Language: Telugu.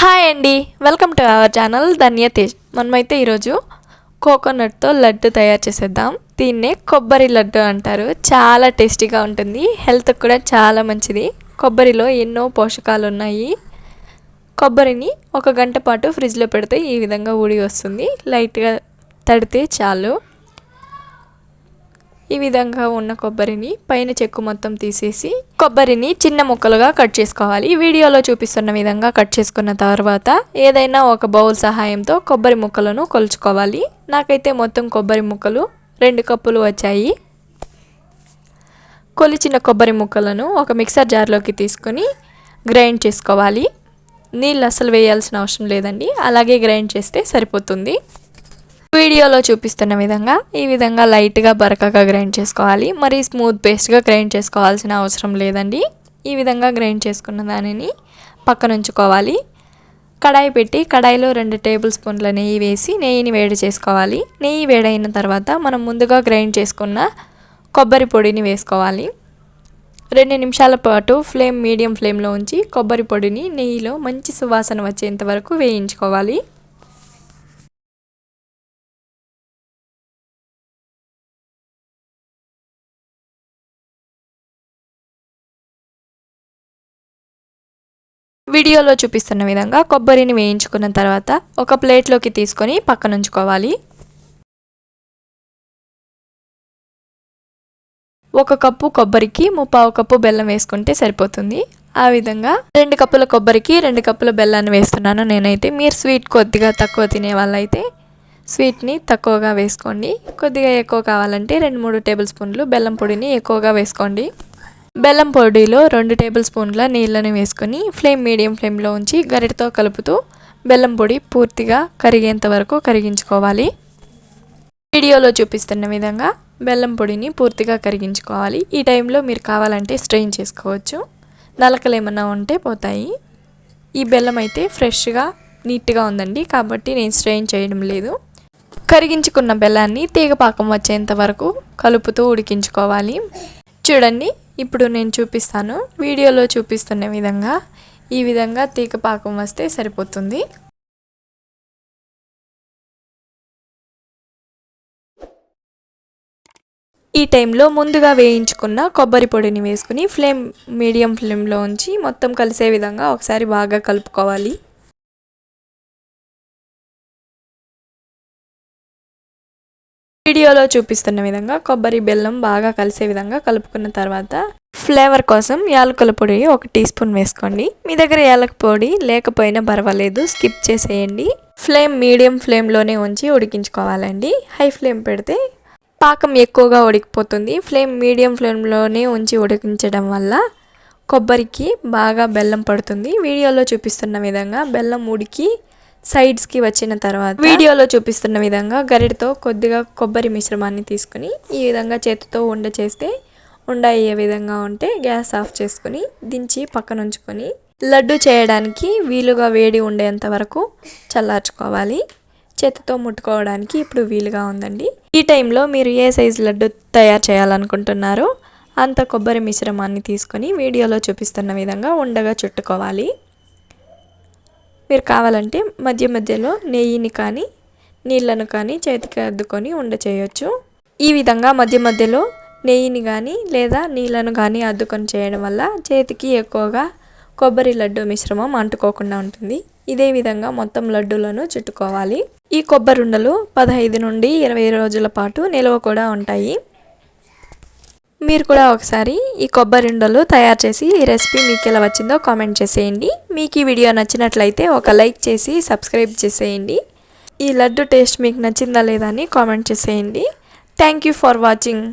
హాయ్ అండి welcome to our channel Dhanya Tej మనమైతే ఈరోజు కోకోనట్తో లడ్డు తయారు చేసేద్దాం. దీన్నే కొబ్బరి లడ్డు అంటారు. చాలా టేస్టీగా ఉంటుంది. హెల్త్కి కూడా చాలా మంచిది. కొబ్బరిలో ఎన్నో పోషకాలు ఉన్నాయి కొబ్బరిని ఒక గంట పాటు ఫ్రిడ్జ్లో పెడితే ఈ విధంగా ఊడి వస్తుంది. లైట్గా తడితే చాలు. ఈ విధంగా ఉన్న కొబ్బరిని పైన చెక్కు మొత్తం తీసేసి కొబ్బరిని చిన్న ముక్కలుగా కట్ చేసుకోవాలి. ఈ వీడియోలో చూపిస్తున్న విధంగా కట్ చేసుకున్న తర్వాత ఏదైనా ఒక బౌల్ సహాయంతో కొబ్బరి ముక్కలను కొలుచుకోవాలి. నాకైతే మొత్తం కొబ్బరి ముక్కలు రెండు కప్పులు వచ్చాయి. కొలిచిన కొబ్బరి ముక్కలను ఒక మిక్సర్ జార్లోకి తీసుకొని గ్రైండ్ చేసుకోవాలి. నీళ్ళు అసలు వేయాల్సిన అవసరం లేదండి. అలాగే గ్రైండ్ చేస్తే సరిపోతుంది. వీడియోలో చూపిస్తున్న విధంగా ఈ విధంగా లైట్గా బరకగా గ్రైండ్ చేసుకోవాలి. మరి స్మూత్ పేస్ట్గా గ్రైండ్ చేసుకోవాల్సిన అవసరం లేదండి. ఈ విధంగా గ్రైండ్ చేసుకున్న దానిని పక్కన ఉంచుకోవాలి కడాయి పెట్టి కడాయిలో రెండు టేబుల్ స్పూన్ల నెయ్యి వేసి నెయ్యిని వేడి చేసుకోవాలి. నెయ్యి వేడైన తర్వాత మనం ముందుగా గ్రైండ్ చేసుకున్న కొబ్బరి పొడిని వేసుకోవాలి. రెండు నిమిషాల పాటు ఫ్లేమ్ మీడియం ఫ్లేమ్లో ఉంచి కొబ్బరి పొడిని నెయ్యిలో మంచి సువాసన వచ్చేంత వరకు వేయించుకోవాలి. వీడియోలో చూపిస్తున్న విధంగా కొబ్బరిని వేయించుకున్న తర్వాత ఒక ప్లేట్లోకి తీసుకొని పక్కనుంచుకోవాలి ఒక కప్పు కొబ్బరికి ముప్పావు కప్పు బెల్లం వేసుకుంటే సరిపోతుంది. ఆ విధంగా రెండు కప్పుల కొబ్బరికి రెండు కప్పుల బెల్లాన్ని వేస్తున్నాను నేనైతే. మీరు స్వీట్ కొద్దిగా తక్కువ తినే వాళ్ళైతే స్వీట్ని తక్కువగా వేసుకోండి. కొద్దిగా ఎక్కువ కావాలంటే రెండు మూడు టేబుల్ స్పూన్లు బెల్లం పొడిని ఎక్కువగా వేసుకోండి. బెల్లం పొడిలో రెండు టేబుల్ స్పూన్ల నీళ్ళని వేసుకొని ఫ్లేమ్ మీడియం ఫ్లేమ్లో ఉంచి గరిటతో కలుపుతూ బెల్లం పొడి పూర్తిగా కరిగేంత వరకు కరిగించుకోవాలి. వీడియోలో చూపిస్తున్న విధంగా బెల్లం పొడిని పూర్తిగా కరిగించుకోవాలి. ఈ టైంలో మీరు కావాలంటే స్ట్రెయిన్ చేసుకోవచ్చు. నలకలు ఏమన్నా ఉంటే పోతాయి. ఈ బెల్లం అయితే ఫ్రెష్గా నీట్గా ఉందండి. కాబట్టి నేను స్ట్రెయిన్ చేయడం లేదు. కరిగించుకున్న బెల్లాన్ని తీగపాకం వచ్చేంత వరకు కలుపుతూ ఉడికించుకోవాలి. చూడండి. ఇప్పుడు నేను చూపిస్తాను. వీడియోలో చూపిస్తున్న విధంగా ఈ విధంగా తీగపాకం వస్తే సరిపోతుంది. ఈ టైంలో ముందుగా వేయించుకున్న కొబ్బరి పొడిని వేసుకుని ఫ్లేమ్ మీడియం ఫ్లేమ్లో ఉంచి మొత్తం కలిసే విధంగా ఒకసారి బాగా కలుపుకోవాలి. వీడియోలో చూపిస్తున్న విధంగా కొబ్బరి బెల్లం బాగా కలిసే విధంగా కలుపుకున్న తర్వాత ఫ్లేవర్ కోసం యాలకుల పొడి ఒక టీ స్పూన్ వేసుకోండి. మీ దగ్గర యాలక పొడి లేకపోయినా పర్వాలేదు స్కిప్ చేసేయండి. ఫ్లేమ్ మీడియం ఫ్లేమ్లోనే ఉంచి ఉడికించుకోవాలండి. హై ఫ్లేమ్ పెడితే పాకం ఎక్కువగా ఉడికిపోతుంది. ఫ్లేమ్ మీడియం ఫ్లేమ్లోనే ఉంచి ఉడికించడం వల్ల కొబ్బరికి బాగా బెల్లం పడుతుంది. వీడియోలో చూపిస్తున్న విధంగా బెల్లం ఉడికి సైడ్స్కి వచ్చిన తర్వాత వీడియోలో చూపిస్తున్న విధంగా గరిటతో కొద్దిగా కొబ్బరి మిశ్రమాన్ని తీసుకుని ఈ విధంగా చేతితో ఉండ చేస్తే ఉండ అయ్యే విధంగా ఉంటే గ్యాస్ ఆఫ్ చేసుకుని దించి పక్కన ఉంచుకొని లడ్డు చేయడానికి వీలుగా వేడి ఉండేంత వరకు చల్లార్చుకోవాలి. చేతితో ముట్టుకోవడానికి ఇప్పుడు వీలుగా ఉందండి. ఈ టైంలో మీరు ఏ సైజు లడ్డు తయారు చేయాలనుకుంటున్నారో అంత కొబ్బరి మిశ్రమాన్ని తీసుకొని వీడియోలో చూపిస్తున్న విధంగా ఉండగా చుట్టుకోవాలి. మీరు కావాలంటే మధ్య మధ్యలో నెయ్యిని కానీ నీళ్ళను కానీ చేతికి అద్దుకొని ఉండ చేయొచ్చు ఈ విధంగా మధ్య మధ్యలో నెయ్యిని కానీ లేదా నీళ్ళను కానీ అద్దుకొని చేయడం వల్ల చేతికి ఎక్కువగా కొబ్బరి లడ్డు మిశ్రమం అంటుకోకుండా ఉంటుంది. ఇదే విధంగా మొత్తం లడ్డూలను చుట్టుకోవాలి. ఈ కొబ్బరి ఉండలు పదహైదు నుండి ఇరవై రోజుల పాటు నిల్వ కూడా ఉంటాయి. మీరు కూడా ఒకసారి ఈ కొబ్బరి ఉండలు తయారు చేసి ఈ రెసిపీ మీకు ఎలా వచ్చిందో కామెంట్ చేసేయండి. మీకు ఈ వీడియో నచ్చినట్లయితే ఒక లైక్ చేసి సబ్స్క్రైబ్ చేసేయండి. ఈ లడ్డు టేస్ట్ మీకు నచ్చిందా లేదా అని కామెంట్ చేసేయండి. Thank you for watching.